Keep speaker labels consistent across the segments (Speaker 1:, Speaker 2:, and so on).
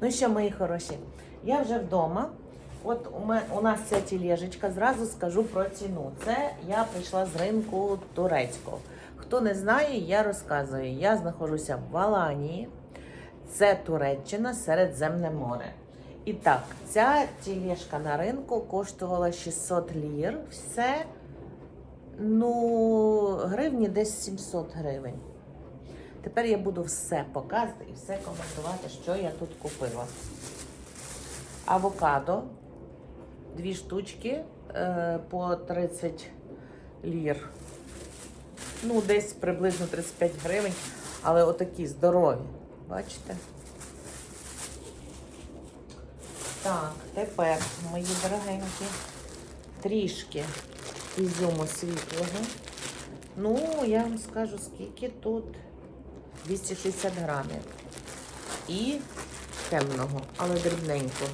Speaker 1: Ну що, мої хороші, я вже вдома. От у, мене, у нас ця тілежечка, зразу скажу про ціну. Це я прийшла з ринку турецького. Хто не знає, я розказую. Я знаходжуся в Аланії. Це Туреччина, Середземне море. І так, ця тілешка на ринку коштувала 600 лір. Все, ну, гривні десь 700 гривень. Тепер я буду все показувати і все коментувати, що я тут купила. Авокадо. Дві штучки е, по 30 лір. Ну, десь приблизно 35 гривень, але отакі здорові. Бачите? Так, тепер, мої дорогенькі, трішки ізюму світлого. Ну, я вам скажу, скільки тут 260 грамів. І темного, але дрібненького.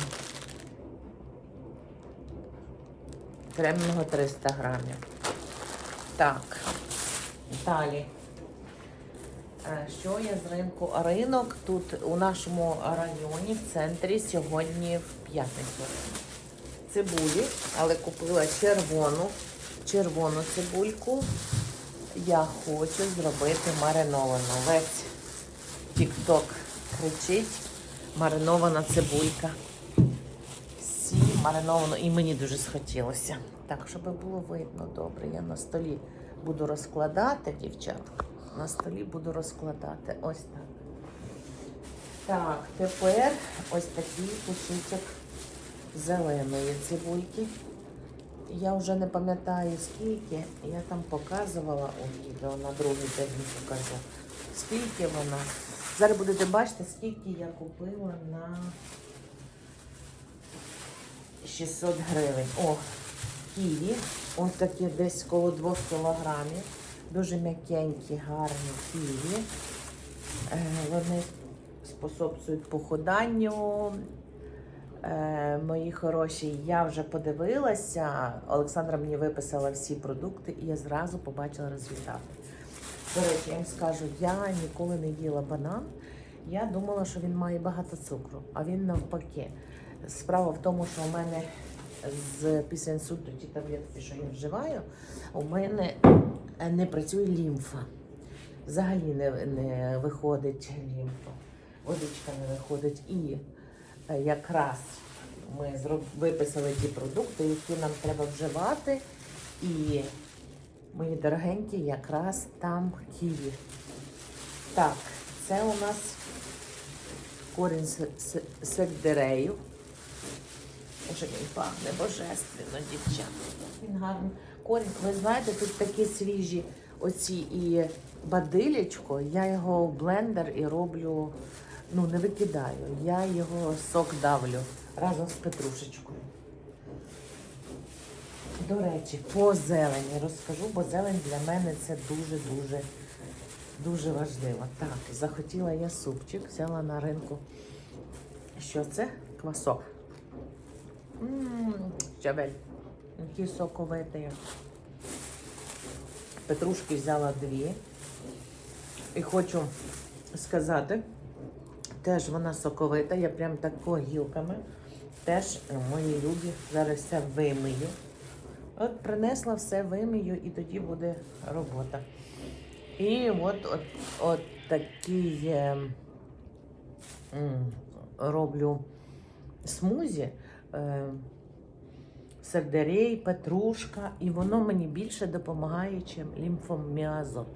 Speaker 1: Темного 300 грамів. Так, далі. Е, Що я з ринку? Ринок тут у нашому районі в центрі сьогодні в п'ятницю. Цибулі, але купила червону, червону цибульку. Я хочу зробити мариновану. Весь тік-ток кричить. Маринована цибулька. Всі мариновано. І мені дуже схотілося. Так, щоб було видно добре, я на столі буду розкладати, дівчат. На столі буду розкладати. Ось так. Так, тепер ось такий кусочок зеленої цибульки. Я вже не пам'ятаю скільки. Я там показувала у відео на другий день покажу. Скільки вона. Зараз будете бачити, скільки я купила на 600 гривень. О, ківі. Ось такі десь коло 2 кілограмів. Дуже м'якенькі, гарні ківі. Е, Вони способствують похуданню. Е, мої хороші, я вже подивилася. Олександра мені виписала всі продукти, і я зразу побачила результати. До речі, я вам скажу, я ніколи не їла банан. Я думала, що він має багато цукру, а він навпаки. Справа в тому, що у мене з після інсульту ті таблетки, що я вживаю, у мене не працює лімфа. Взагалі не, не виходить лімфа. Водичка не виходить. І якраз ми виписали ті продукти, які нам треба вживати. І мої дорогенькі, якраз там ківі. Так, це у нас корінь сельдерею. Боже, він пахне божественно, дівчата. Він гарний. Корінь, ви знаєте, тут такі свіжі оці і бадилячко. Я його в блендер і роблю, ну не викидаю. Я його сок давлю разом з петрушечкою. До речі, по зелені розкажу, бо зелень для мене це дуже-дуже дуже важливо. Так, захотіла я супчик, взяла на ринку. Що це? Квасок. Ммм, щавель. Який соковитий. Петрушки взяла дві. І хочу сказати, теж вона соковита, я прям тако гілками. Теж е, мої любі. Зараз все вимию. От принесла все, вимию, і тоді буде робота. І от, от, от такий е, роблю смузі. Е, Сердерей, петрушка, і воно мені більше допомагає, ніж лімфоміазот.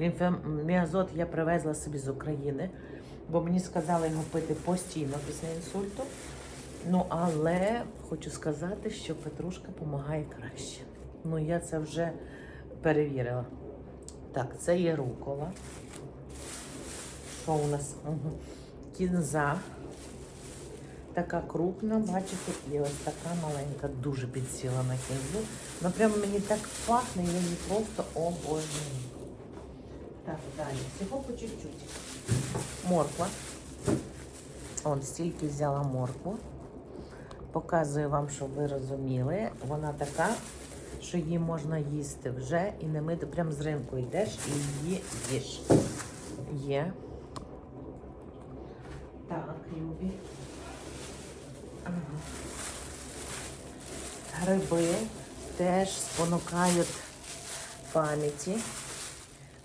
Speaker 1: Лімфоміазот я привезла собі з України, бо мені сказали його пити постійно після інсульту. Ну, але хочу сказати, що петрушка допомагає краще. Ну, я це вже перевірила. Так, це є рукола. Що у нас? Угу. Кінза. Така крупна, бачите, і ось така маленька, дуже підсіла на кінзу. Ну прямо мені так пахне, я її просто обожнюю. Так, далі. Всього по чуть-чуть морква. Он стільки взяла моркву. Показую вам, щоб ви розуміли. Вона така, що її можна їсти вже і не мити. Прям з ринку йдеш і її їш. Є. Так, любі. Гриби теж спонукають пам'яті.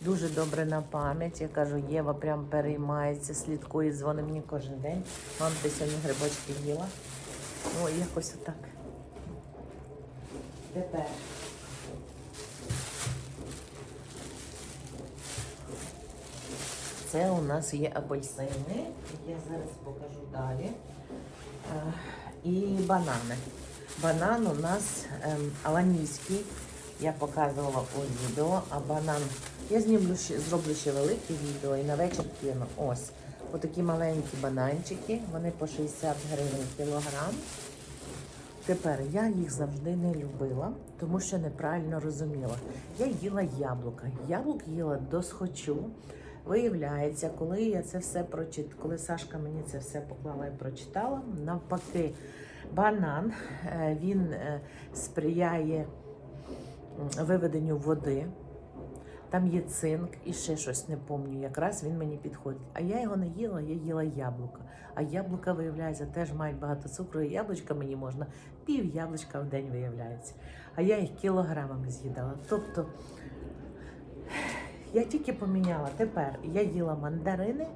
Speaker 1: Дуже добре на пам'ять. Я кажу, Єва прям переймається, слідкує, дзвонить мені кожен день. Мам, ти сьогодні грибочки їла. Ну, якось отак. Тепер. Це у нас є апельсини. Я зараз покажу далі. Е, І банани. Банан у нас ем, аланійський. Я показувала у відео, а банан. Я знімлю ще, зроблю ще велике відео і на вечір кину. Ось. Отакі маленькі бананчики. Вони по 60 гривень кілограм. Тепер я їх завжди не любила, тому що неправильно розуміла. Я їла яблука. Яблук їла досхочу. Виявляється, коли я це все прочит, коли Сашка мені це все поклала і прочитала, навпаки, банан е, він е, сприяє виведенню води. Там є цинк і ще щось не пам'ятаю. Якраз він мені підходить. А я його не їла, я їла яблука. А яблука, виявляється, теж мають багато цукру. І яблучка мені можна пів яблучка в день виявляється. А я їх кілограмами з'їдала. Тобто я тільки поміняла. Тепер я їла мандарини,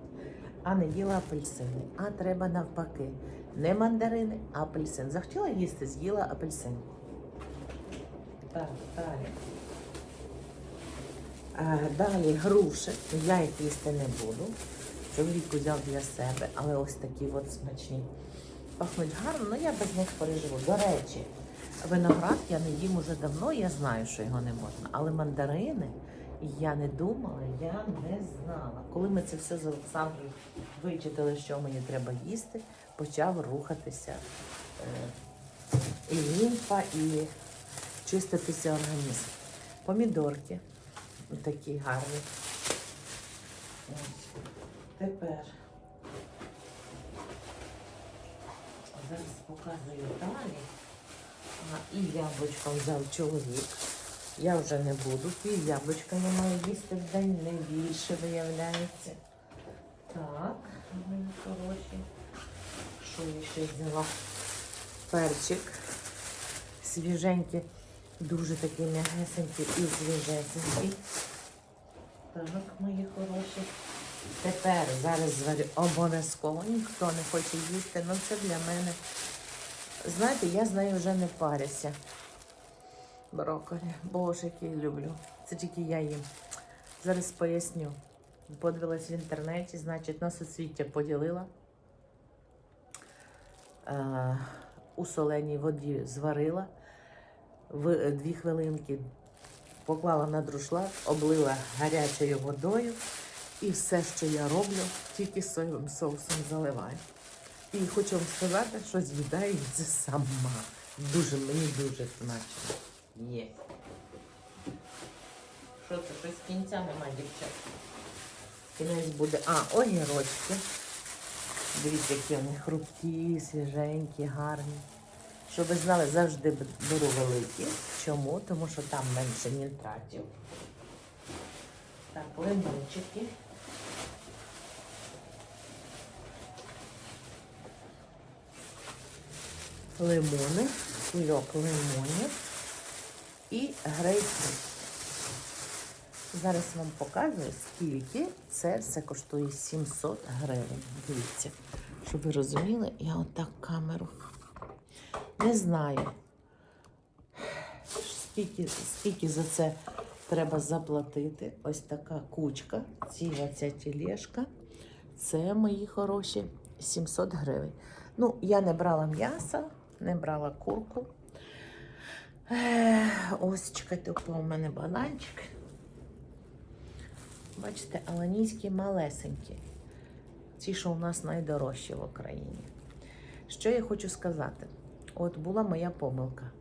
Speaker 1: а не їла апельсини. А треба навпаки. Не мандарини, а апельсин. Захотіла їсти, з'їла апельсин. Так, далі. Е, Далі груші. Я їх їсти не буду. Чоловік взяв для себе, але ось такі от смачні. Пахнуть гарно, але я без них переживу. До речі, виноград я не їм уже давно, я знаю, що його не можна. Але мандарини я не думала, я не знала. Коли ми це все з Олександрою вичитали, що мені треба їсти, почав рухатися е, і лімфа, і чиститися організм. Помідорки такі гарні. Ось. Тепер зараз показую далі. А, і яблучко взяв чоловік. Я вже не буду. Пів яблучка не маю їсти в день, не більше виявляється. Так, мої хороші. Що я ще взяла? Перчик. Свіженький, дуже такий м'ягесенький і свіжесенький. Так, мої хороші. Тепер зараз зварю обов'язково. Ніхто не хоче їсти, але це для мене. Знаєте, я з нею вже не парюся. Брокколі. Боже, який люблю. Це тільки я їм. Зараз поясню. Подивилась в інтернеті, значить, на соцвіття поділила. Е, у соленій воді зварила. В дві хвилинки поклала на друшлак, облила гарячою водою. І все, що я роблю, тільки соєвим соусом заливаю. І хочу вам сказати, що з'їдаю це сама. Дуже, мені дуже смачно. Є. Що це? Щось кінця немає, дівчат. Кінець буде. А, огірочки. Дивіться, які вони хрупкі, свіженькі, гарні. Щоб ви знали, завжди беру великі. Чому? Тому що там менше нітратів. Так, лимончики. Лимони, кульок лимонів і грейпфрут. Зараз вам показую, скільки це все коштує 700 гривень. Дивіться, щоб ви розуміли, я отак камеру. Не знаю, скільки, скільки за це треба заплатити. Ось така кучка, ціла ця тележка. Це мої хороші 700 гривень. Ну, я не брала м'яса, не брала курку. Ось, чекайте, у мене бананчик. Бачите, аланійські малесенькі. Ці, що у нас найдорожчі в Україні. Що я хочу сказати? От була моя помилка.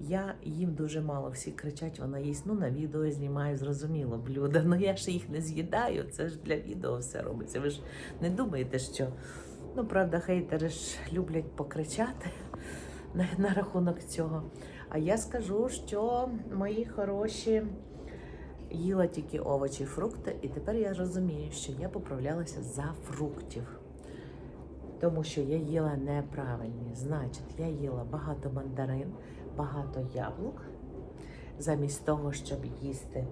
Speaker 1: Я їм дуже мало, всі кричать, вона їсть. Ну, на відео знімаю, зрозуміло, блюда. Ну я ж їх не з'їдаю, це ж для відео все робиться. Ви ж не думаєте, що. Ну, правда, хейтери ж люблять покричати на, на рахунок цього. А я скажу, що мої хороші їла тільки овочі, фрукти, і тепер я розумію, що я поправлялася за фруктів. Тому що я їла неправильні. Значить, я їла багато мандарин, багато яблук, замість того, щоб їсти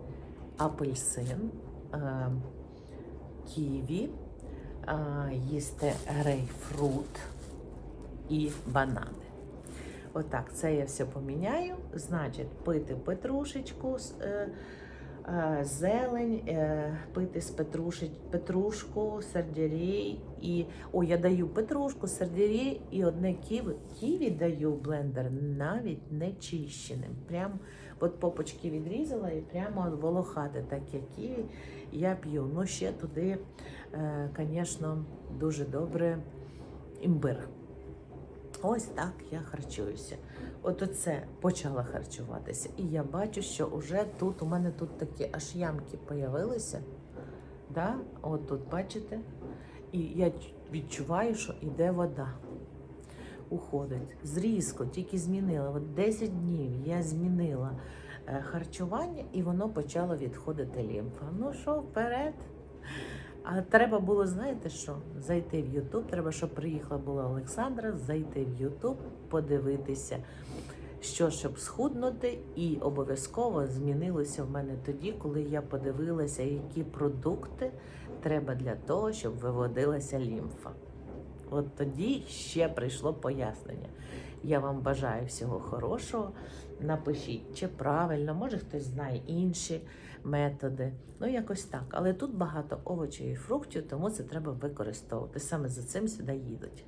Speaker 1: апельсин, е, ківі, е, їсти грейпфрут і банани. Отак, це я все поміняю. Значить, пити петрушечку, е, е, зелень, е, пити з петрушеч, петрушку, сельдерей і. О, я даю петрушку, сельдерей і одне ківі. Ківі даю блендер навіть не чищеним. Прям от попочки відрізала і прямо волохати таке ківі я п'ю. Ну, ще туди, звісно, дуже добре імбир. Ось так я харчуюся. От оце почала харчуватися. І я бачу, що вже тут у мене тут такі аж ямки появилися. Да? От тут, бачите? І я відчуваю, що йде вода. Уходить. Зрізко, тільки змінила. От 10 днів я змінила е, харчування, і воно почало відходити лімфа. Ну що, вперед? А треба було, знаєте що? Зайти в Ютуб. Треба, щоб приїхала була Олександра, зайти в Ютуб, подивитися, що щоб схуднути, і обов'язково змінилося в мене тоді, коли я подивилася, які продукти треба для того, щоб виводилася лімфа. От тоді ще прийшло пояснення. Я вам бажаю всього хорошого. Напишіть, чи правильно, може хтось знає інші методи. Ну, якось так. Але тут багато овочів і фруктів, тому це треба використовувати. Саме за цим сюди їдуть.